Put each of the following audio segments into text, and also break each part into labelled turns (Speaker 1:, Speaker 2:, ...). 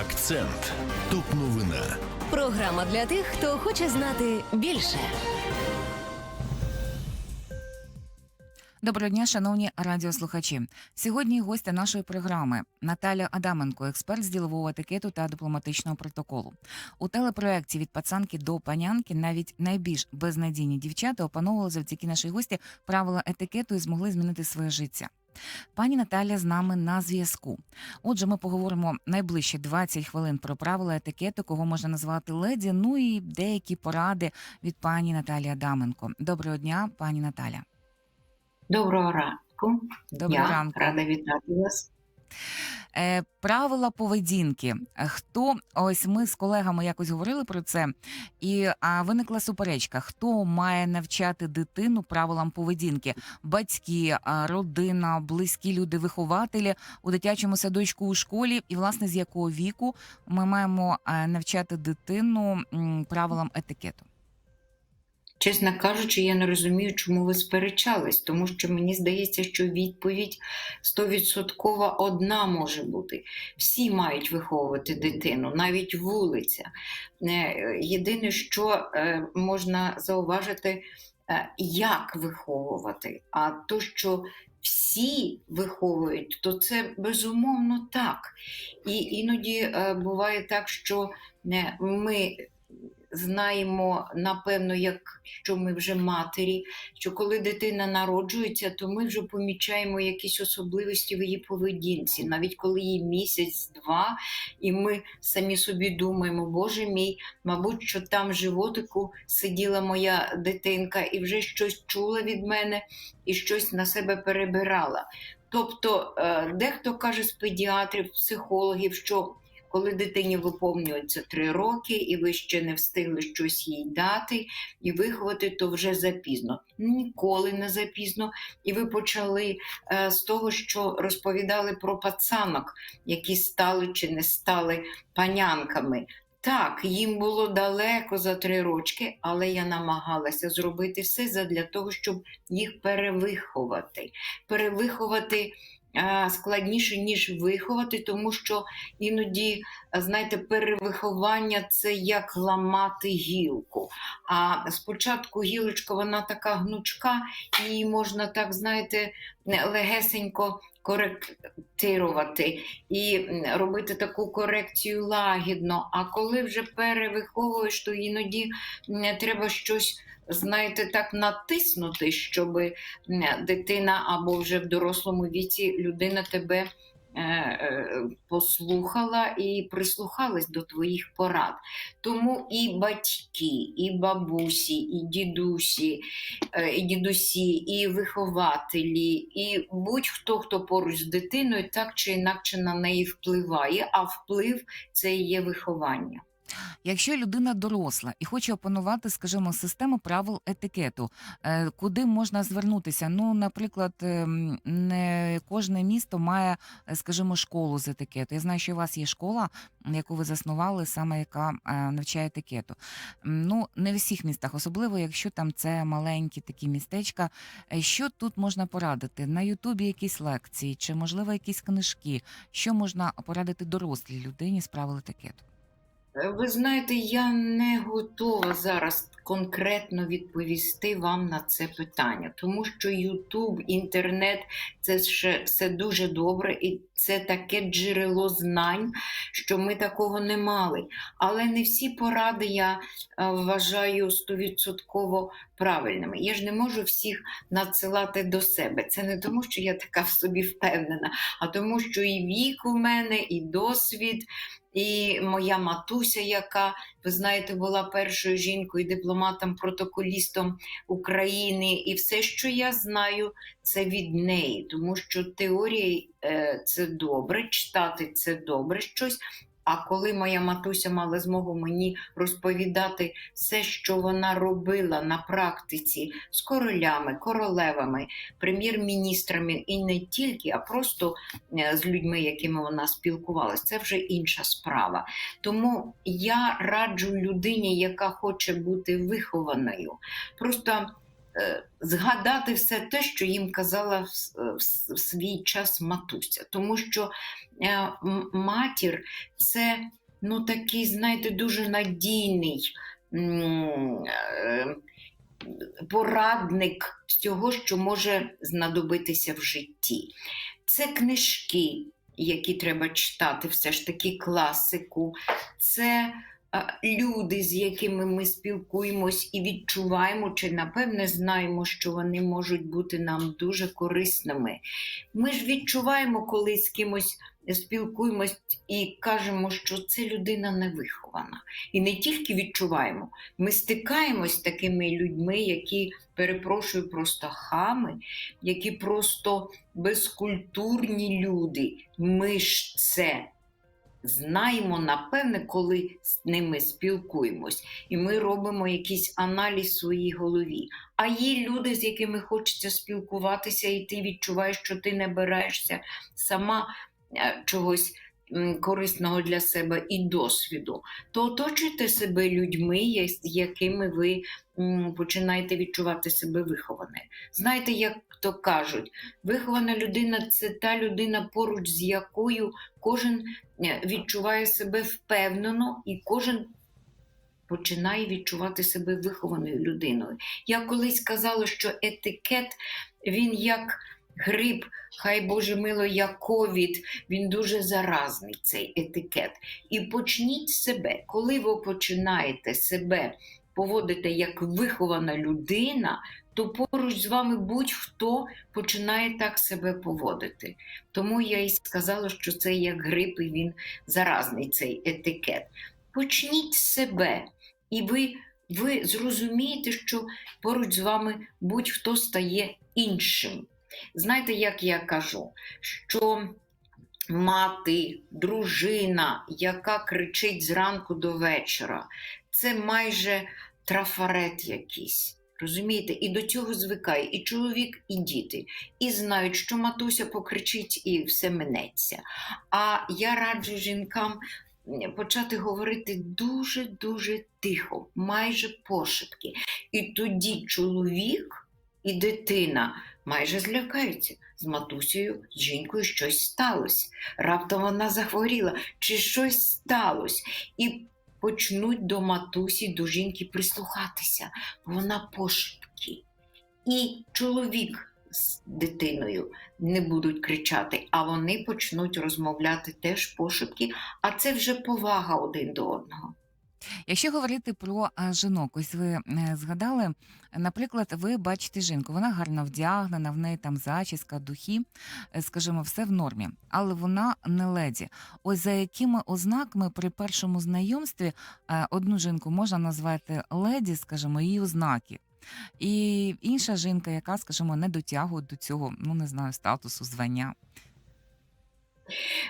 Speaker 1: Акцент. Топ новина.
Speaker 2: Програма для тих, хто хоче знати більше.
Speaker 3: Доброго дня, шановні радіослухачі. Сьогодні гостя нашої програми Наталя Адаменко, експерт з ділового етикету та дипломатичного протоколу. У телепроекті від пацанки до панянки навіть найбільш безнадійні дівчата опановували завдяки нашій гості правила етикету і змогли змінити своє життя. Пані Наталя з нами на зв'язку. Отже, ми поговоримо найближчі 20 хвилин про правила етикету, кого можна назвати леді. Ну і деякі поради від пані Наталі Адаменко. Доброго дня, пані Наталя.
Speaker 4: Доброго ранку.
Speaker 3: Доброго
Speaker 4: Я
Speaker 3: ранку.
Speaker 4: рада вітати вас.
Speaker 3: Е, правила поведінки. Хто ось ми з колегами якось говорили про це, і а, виникла суперечка: хто має навчати дитину правилам поведінки? Батьки, родина, близькі люди, вихователі у дитячому садочку у школі, і власне з якого віку ми маємо е, навчати дитину правилам етикету?
Speaker 4: Чесно кажучи, я не розумію, чому ви сперечались, тому що мені здається, що відповідь стовідсоткова одна може бути. Всі мають виховувати дитину, навіть вулиця. Е, Єдине, що е, можна зауважити, е, як виховувати, а то, що всі виховують, то це безумовно так. І іноді буває так, що ми знаємо, напевно, як що ми вже матері, що коли дитина народжується, то ми вже помічаємо якісь особливості в її поведінці, навіть коли їй місяць-два, і ми самі собі думаємо, Боже мій, мабуть, що там в животику сиділа моя дитинка і вже щось чула від мене і щось на себе перебирала. Тобто, е, дехто каже з педіатрів, психологів, що коли дитині виповнюється три роки, і ви ще не встигли щось їй дати і виховати, то вже запізно. Ніколи не запізно. І ви почали е, з того, що розповідали про пацанок, які стали чи не стали панянками. Так, їм було далеко за три рочки, але я намагалася зробити все задля того, щоб їх перевиховати. Перевиховати складніше, ніж виховати, тому що іноді, е, знаєте, перевиховання це як ламати гілку. А спочатку гілочка вона така гнучка, її можна так, знаєте, легесенько коректирувати і робити таку корекцію лагідно. А коли вже перевиховуєш, то іноді треба щось. Знаєте, так натиснути, щоб дитина або вже в дорослому віці людина тебе послухала і прислухалась до твоїх порад. Тому і батьки, і бабусі, і дідусі, е, і дідусі, і вихователі, і будь-хто, хто поруч з дитиною, так чи інакше на неї впливає, а вплив це є виховання.
Speaker 3: Якщо людина доросла і хоче опанувати, скажімо, систему правил етикету, е, куди можна звернутися? Ну, наприклад, ем, не кожне місто має, е, скажімо, школу з етикету. Я знаю, що у вас є школа, яку ви заснували, саме яка е, навчає етикету. Ну, не в всіх містах, особливо якщо там це маленькі такі містечка. Що тут можна порадити? На Ютубі якісь лекції, чи можливо якісь книжки? Що можна порадити дорослій людині з правил етикету?
Speaker 4: Е, Ви знаєте, я не готова зараз конкретно відповісти вам на це питання, тому що Ютуб, інтернет це ще все дуже добре, і це таке джерело знань, що ми такого не мали. Але не всі поради я е, вважаю стовідсотково правильними. Я ж не можу всіх надсилати до себе. Це не тому, що я така в собі впевнена, а тому, що і вік у мене, і досвід. І моя матуся, яка, ви знаєте, була першою жінкою, дипломатом, протоколістом України, і все, що я знаю, це від неї, тому що теорія е, це добре, читати це добре щось. А коли моя матуся мала змогу мені розповідати все, що вона робила на практиці з королями, королевами, прем'єр-міністрами, і не тільки, а просто е, з людьми, якими вона спілкувалася, це вже інша справа. Тому я раджу людині, яка хоче бути вихованою, просто згадати все те, що їм казала в, в свій час матуся. Тому що е, матір це ну, такий, знаєте, дуже надійний. е, Порадник з того, що може знадобитися в житті. Це книжки, які треба читати, все ж таки класику. Це е, люди, з якими ми спілкуємось і відчуваємо, чи напевне знаємо, що вони можуть бути нам дуже корисними. Ми ж відчуваємо, коли з кимось спілкуємось і кажемо, що це людина невихована. І не тільки відчуваємо, ми стикаємось з такими людьми, які, перепрошую, просто хами, які просто безкультурні люди. Ми ж це знаємо, напевне, коли з ними спілкуємось, і ми робимо якийсь аналіз в своїй голові. А є люди, з якими хочеться спілкуватися, і ти відчуваєш, що ти не берешся сама е, чогось корисного для себе і досвіду, то оточуйте себе людьми, з якими ви починаєте відчувати себе вихованою. Знаєте, як то кажуть, вихована людина це та людина, поруч з якою кожен е, відчуває себе впевнено і кожен починає відчувати себе вихованою людиною. Я колись казала, що етикет він як гриб, хай Боже мило, як ковід, він дуже заразний, цей етикет. І почніть себе, коли ви починаєте себе поводити як вихована людина, то поруч з вами будь-хто починає так себе поводити. Тому я і сказала, що це як грип, і він заразний цей етикет. Почніть себе, і ви, ви зрозумієте, що поруч з вами будь-хто стає іншим. Знаєте, як я кажу, що мати, дружина, яка кричить зранку до вечора, це майже трафарет якийсь. Розумієте, і до цього звикає і чоловік, і діти, і знають, що матуся покричить і все минеться. А я раджу жінкам почати говорити дуже-дуже тихо, майже пошепки. І тоді чоловік і дитина майже злякаються. З матусею, з жінкою щось сталося. Раптом вона захворіла, чи щось сталося. І почнуть до матусі, до жінки прислухатися. бо Вона пошепки. І чоловік з дитиною не будуть кричати, а вони почнуть розмовляти теж пошепки, а це вже повага один до одного.
Speaker 3: Якщо говорити про а, жінок, ось ви е, згадали, наприклад, ви бачите жінку, вона гарно вдягнена, в неї там зачіска, духи, е, скажімо, все в нормі, але вона не леді. Ось за якими ознаками при першому знайомстві е, одну жінку можна назвати леді, скажімо, її ознаки. І інша жінка, яка, скажімо, не дотягує до цього, ну не знаю, статусу, звання.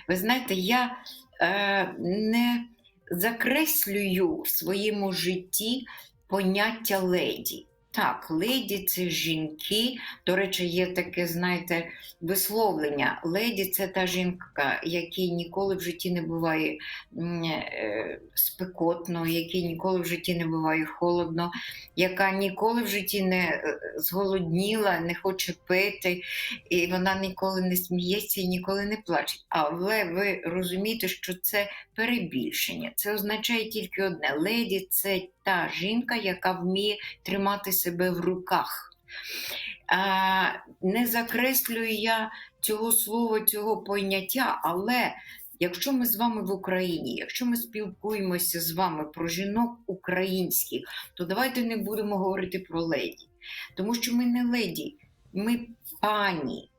Speaker 4: Ви знаєте, я е, не закреслюю в своєму житті поняття леді. Так, леді це жінки. До речі, є таке, знаєте, висловлення. Леді це та жінка, якій ніколи в житті не буває е, спекотно, якій ніколи в житті не буває холодно, яка ніколи в житті не е, зголодніла, не хоче пити, і вона ніколи не сміється і ніколи не плаче. Але ви розумієте, що це перебільшення. Це означає тільки одне: леді це та жінка, яка вміє тримати себе в руках. Не закреслюю я цього слова, цього поняття, але якщо ми з вами в Україні, якщо ми спілкуємося з вами про жінок українських, то давайте не будемо говорити про леді. Тому що ми не леді, ми пані.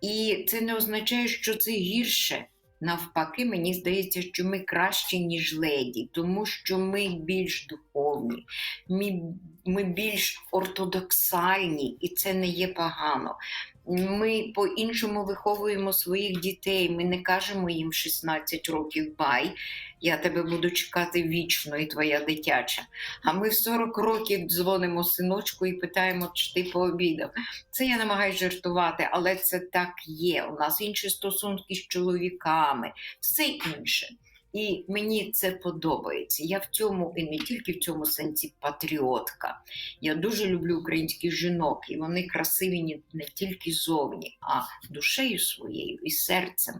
Speaker 4: І це не означає, що це гірше. Навпаки, мені здається, що ми кращі, ніж леді, тому що ми більш духовні, ми, ми більш ортодоксальні, і це не є погано. Ми по-іншому виховуємо своїх дітей. Ми не кажемо їм в 16 років бай, я тебе буду чекати вічно, і твоя дитяча. А ми в 40 років дзвонимо синочку і питаємо, чи ти пообідав. Це я намагаюся жартувати, але це так є. У нас інші стосунки з чоловіками, все інше. І мені це подобається. Я в цьому і не тільки в цьому сенсі патріотка. Я дуже люблю українських жінок, і вони красиві не- тільки зовні, а душею своєю і серцем.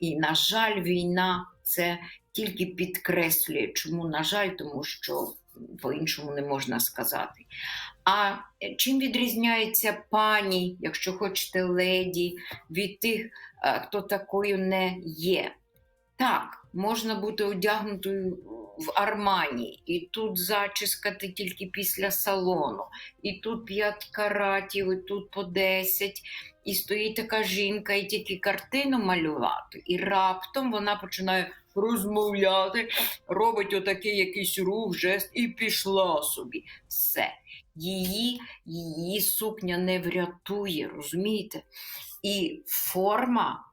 Speaker 4: І, на жаль, війна це тільки підкреслює. Чому, на жаль, тому що по-іншому не можна сказати. А чим відрізняється пані, якщо хочете, леді, від тих, е, хто такою не є? Так, можна бути одягнутою в армані, і тут зачіскати тільки після салону, і тут 5 каратів, і тут по 10, і стоїть така жінка, і тільки картину малювати, і раптом вона починає розмовляти, робить отакий якийсь рух, жест, і пішла собі. Все. Її, її сукня не врятує, розумієте? І форма,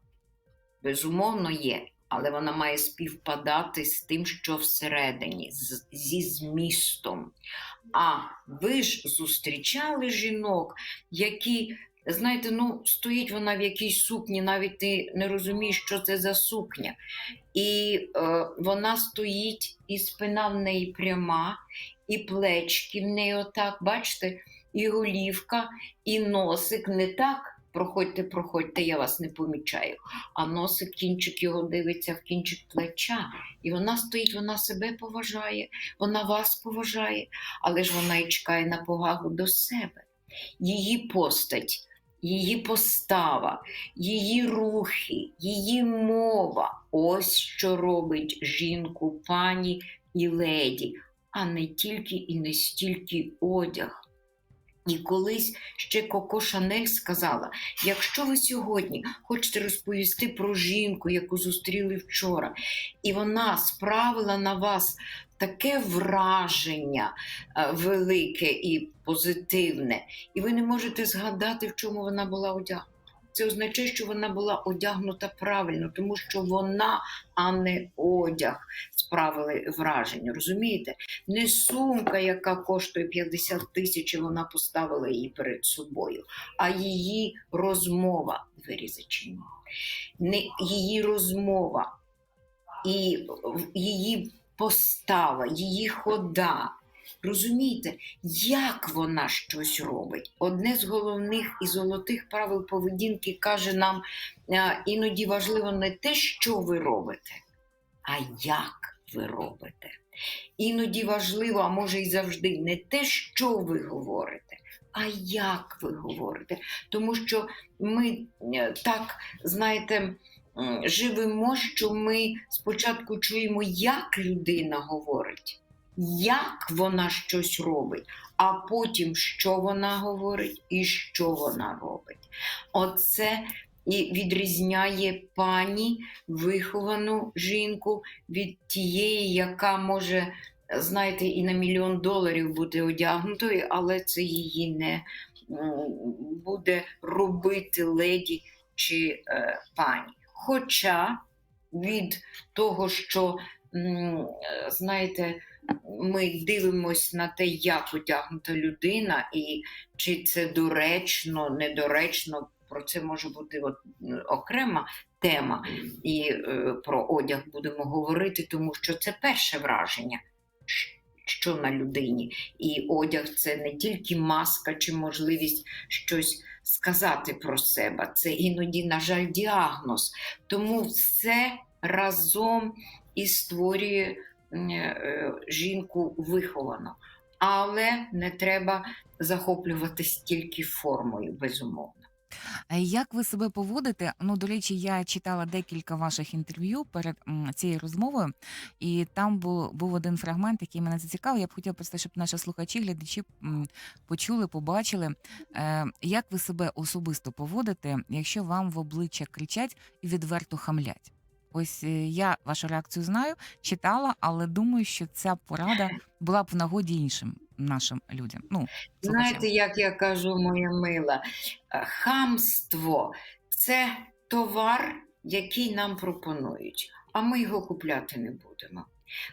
Speaker 4: безумовно, є, але вона має співпадати з тим, що всередині, з, зі змістом. А ви ж зустрічали жінок, які, знаєте, ну, стоїть вона в якійсь сукні, навіть ти не розумієш, що це за сукня. І е, вона стоїть, і спина в неї пряма, і плечки в неї отак, бачите, і голівка, і носик не так. Проходьте, проходьте, я вас не помічаю. А носик, кінчик його дивиться в кінчик плеча. І вона стоїть, вона себе поважає, вона вас поважає, але ж вона і чекає на повагу до себе. Її постать, її постава, її рухи, її мова ось що робить жінку, пані і леді, а не тільки і не стільки одяг. І колись ще Коко Шанель сказала: якщо ви сьогодні хочете розповісти про жінку, яку зустріли вчора, і вона справила на вас таке враження е, велике і позитивне, і ви не можете згадати, в чому вона була одягнута. Це означає, що вона була одягнута правильно, тому що вона, а не одяг, справили враження. Розумієте? Не сумка, яка коштує 50 тисяч, і вона поставила її перед собою, а її розмова двері зачинені. Не її розмова і її постава, її хода. Розумієте, як вона щось робить? Одне з головних і золотих правил поведінки каже нам е, іноді важливо не те, що ви робите, а як ви робите. Іноді важливо, а може і завжди, не те, що ви говорите, а як ви говорите. Тому що ми е, так, знаєте, живемо, що ми спочатку чуємо, як людина говорить, як вона щось робить, а потім що вона говорить і що вона робить. Оце і відрізняє пані виховану жінку від тієї, яка може, знаєте, і на мільйон доларів бути одягнутою, але це її не буде робити леді чи е, пані. Хоча від того, що, знаєте, ми дивимося на те, як одягнута людина, і чи це доречно, недоречно. Про це може бути от, окрема тема, і е, про одяг будемо говорити, тому що це перше враження, що на людині. І одяг це не тільки маска чи можливість щось сказати про себе, це іноді, на жаль, діагноз. Тому все разом і створює м, е, жінку виховану. Але не треба захоплюватись тільки формою, безумовно.
Speaker 3: Як ви себе поводите? Ну, до речі, я читала декілька ваших інтерв'ю перед цією розмовою, і там був, був один фрагмент, який мене зацікавив. Я б хотіла просто, щоб наші слухачі, глядачі почули, побачили, е, як ви себе особисто поводите, якщо вам в обличчя кричать і відверто хамлять. Ось е, я вашу реакцію знаю, читала, але думаю, що ця порада була б в нагоді іншим нашим людям. Ну.
Speaker 4: Знаєте, як я кажу, моя мила, е, хамство це товар, який нам пропонують, а ми його купляти не будемо.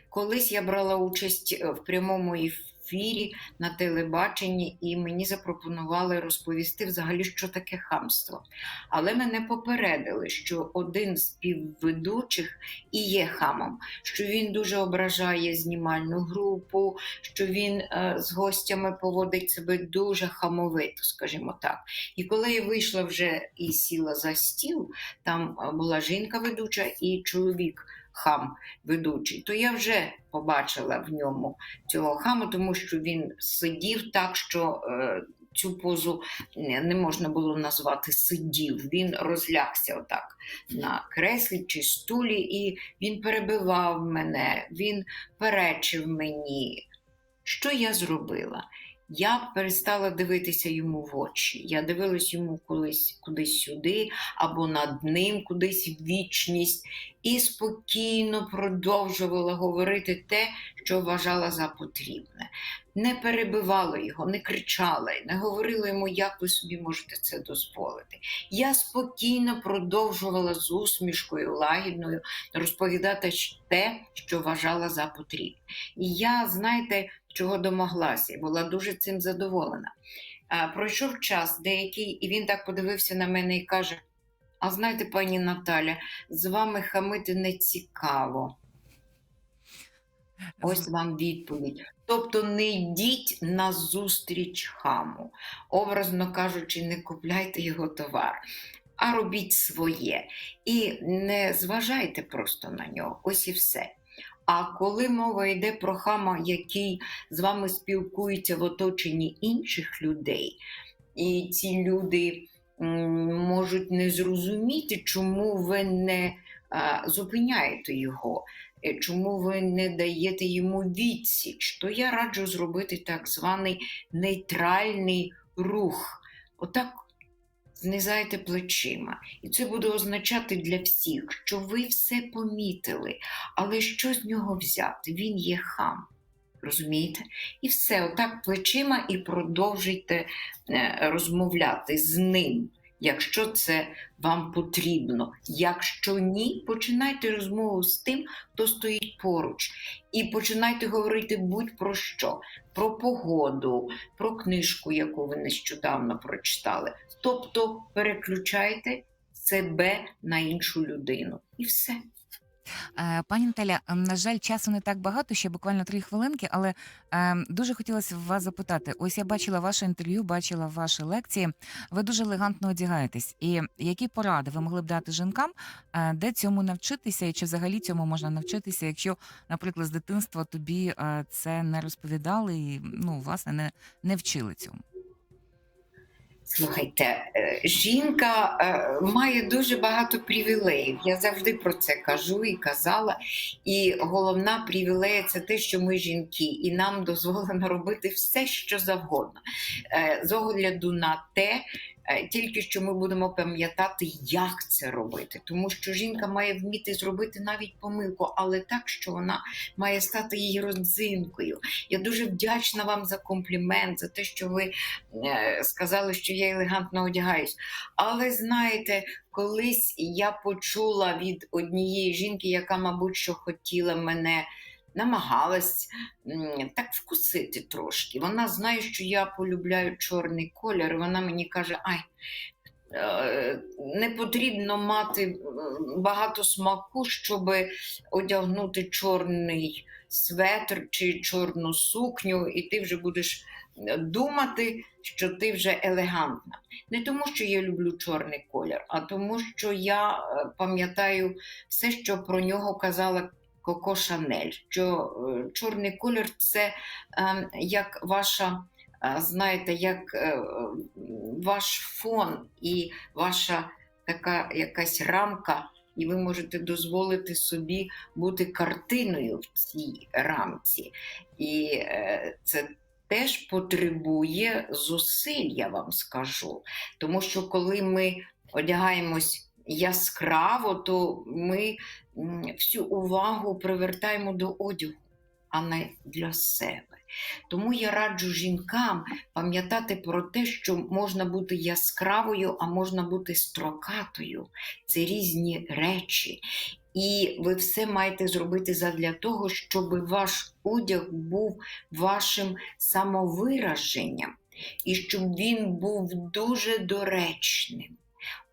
Speaker 4: Колись я брала участь е, в прямому еф- ефірі на телебаченні, і мені запропонували розповісти взагалі, що таке хамство. Але мене попередили, що один з співведучих і є хамом, що він дуже ображає знімальну групу, що він е, з гостями поводить себе дуже хамовито, скажімо так. І коли я вийшла вже і сіла за стіл, там е, була жінка ведуча і чоловік хам ведучий, то я вже побачила в ньому цього хаму, тому що він сидів так, що е, цю позу не можна було назвати сидів. Він розлягся отак на креслі чи стулі, і він перебивав мене, він перечив мені. Що я зробила? Я перестала дивитися йому в очі. Я дивилась йому колись кудись сюди, або над ним кудись в вічність, і спокійно продовжувала говорити те, що вважала за потрібне. Не перебивала його, не кричала, не говорила йому, як ви собі можете це дозволити. Я спокійно продовжувала з усмішкою лагідною розповідати те, що вважала за потрібне. І я, знаєте, чого домоглася, була дуже цим задоволена. Пройшов час деякий, і він так подивився на мене і каже: А знаєте, пані Наталя, з вами хамити не цікаво. Ось вам відповідь. Тобто не йдіть на зустріч хаму. Образно кажучи, не купляйте його товар, а робіть своє. І не зважайте просто на нього. Ось і все. А коли мова йде про хама, який з вами спілкується в оточенні інших людей, і ці люди можуть не зрозуміти, чому ви не зупиняєте його, е, чому ви не даєте йому відсіч, то я раджу зробити так званий нейтральний рух. Отак знизайте плечима. І це буде означати для всіх, що ви все помітили, але що з нього взяти? Він є хам. Розумієте? І все, отак плечима і продовжуйте е, розмовляти з ним, якщо це вам потрібно. Якщо ні, починайте розмову з тим, хто стоїть поруч. І починайте говорити будь-про що, про погоду, про книжку, яку ви нещодавно прочитали. Тобто переключайте себе на іншу людину. І все.
Speaker 3: Е, Пані Наталя, ем, на жаль, часу не так багато, ще буквально три хвилинки, але ем, дуже хотілося вас запитати. Ось я бачила ваше інтерв'ю, бачила ваші лекції. Ви дуже елегантно одягаєтесь. І які поради ви могли б дати жінкам, е, де цьому навчитися, і чи взагалі цьому можна навчитися, якщо, наприклад, з дитинства тобі е, це не розповідали і ну, власне не, не вчили цьому?
Speaker 4: Слухайте, е, жінка е, має дуже багато привілеїв. Я завжди про це кажу і казала. І головна привілея це те, що ми жінки, і нам дозволено робити все, що завгодно. Е, З огляду на те, тільки що ми будемо пам'ятати, як це робити. Тому що жінка має вміти зробити навіть помилку, але так, що вона має стати її родзинкою. Я дуже вдячна вам за комплімент, за те, що ви е, сказали, що я елегантно одягаюсь. Але знаєте, колись я почула від однієї жінки, яка, мабуть, що хотіла мене. Намагалась так вкусити трошки. Вона знає, що я полюбляю чорний колір. Вона мені каже: Ай, е, не потрібно мати багато смаку, щоб одягнути чорний светр чи чорну сукню, і ти вже будеш е, думати, що ти вже елегантна. Не тому, що я люблю чорний колір, а тому, що я е, пам'ятаю все, що про нього казала. Коко Шанель, що е, чорний колір це е, як ваша, е, знаєте, як ваш фон і ваша така якась рамка, і ви можете дозволити собі бути картиною в цій рамці. І це теж потребує зусиль, я вам скажу. Тому що коли ми одягаємось яскраво, то ми всю увагу привертаємо до одягу, а не для себе. Тому я раджу жінкам пам'ятати про те, що можна бути яскравою, а можна бути строкатою. Це різні речі. І ви все маєте зробити задля того, щоб ваш одяг був вашим самовираженням і щоб він був дуже доречним.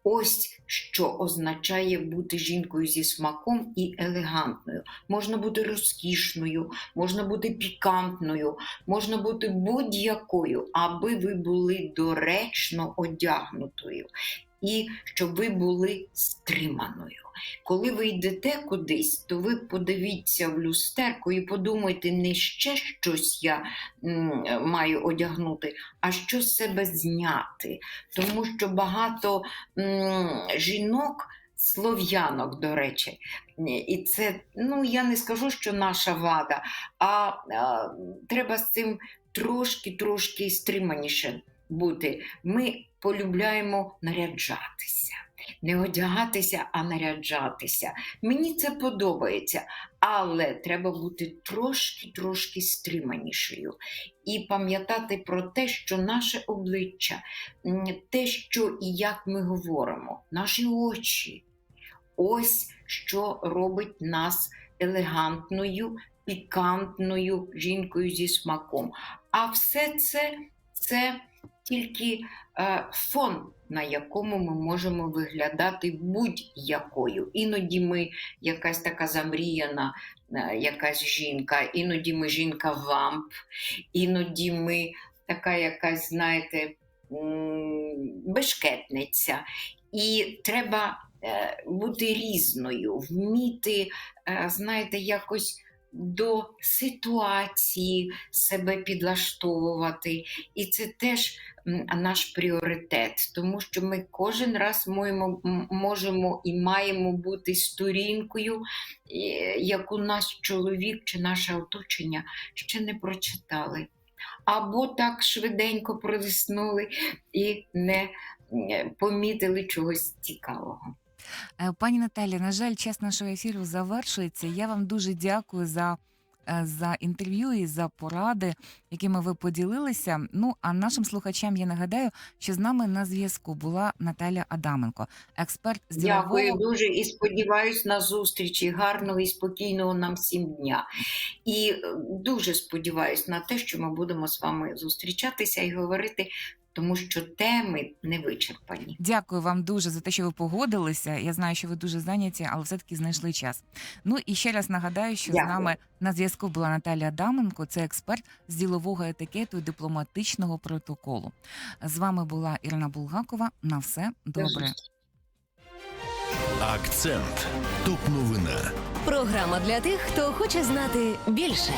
Speaker 4: Ось що означає бути жінкою зі смаком і елегантною. Можна бути розкішною, можна бути пікантною, можна бути будь-якою, аби ви були доречно одягнутою і щоб ви були стриманою. Коли ви йдете кудись, то ви подивіться в люстерку і подумайте, не ще щось я маю одягнути, а що з себе зняти. Тому що багато жінок. Слов'янок, до речі, і це, ну я не скажу, що наша вада, а, а треба з цим трошки-трошки стриманіше бути. Ми полюбляємо наряджатися, не одягатися, а наряджатися. Мені це подобається, але треба бути трошки-трошки стриманішою і пам'ятати про те, що наше обличчя, те, що і як ми говоримо, наші очі. Ось що робить нас елегантною, пікантною жінкою зі смаком. А все це це тільки е, фон, на якому ми можемо виглядати будь-якою. Іноді ми якась така замріяна, е, якась жінка, іноді ми жінка вамп, іноді ми така якась, знаєте, бешкетниця. І треба е, бути різною, вміти, знаєте, якось до ситуації себе підлаштовувати. І це теж наш пріоритет, тому що ми кожен раз можемо, можемо і маємо бути сторінкою, яку наш чоловік чи наше оточення ще не прочитали. Або так швиденько пролиснули і не помітили чогось цікавого.
Speaker 3: Е, Пані Наталі, на жаль, час нашого ефіру завершується. Я вам дуже дякую за, е, за інтерв'ю і за поради, якими ви поділилися. Ну а нашим слухачам я нагадаю, що з нами на зв'язку була Наталя Адаменко, експерт з
Speaker 4: Дякую
Speaker 3: ділового
Speaker 4: дуже і сподіваюсь на зустрічі. Гарного і спокійного нам всім дня. І е, дуже сподіваюсь на те, що ми будемо з вами зустрічатися і говорити, тому що теми не вичерпані.
Speaker 3: Дякую вам дуже за те, що ви погодилися. Я знаю, що ви дуже зайняті, але все-таки знайшли час. Ну і ще раз нагадаю, що з нами на зв'язку була Наталія Адаменко, це експерт з ділового етикету і дипломатичного протоколу. З вами була Ірина Булгакова. На все добре.
Speaker 1: Акцент. Топ новина.
Speaker 2: Програма для тих, хто хоче знати більше.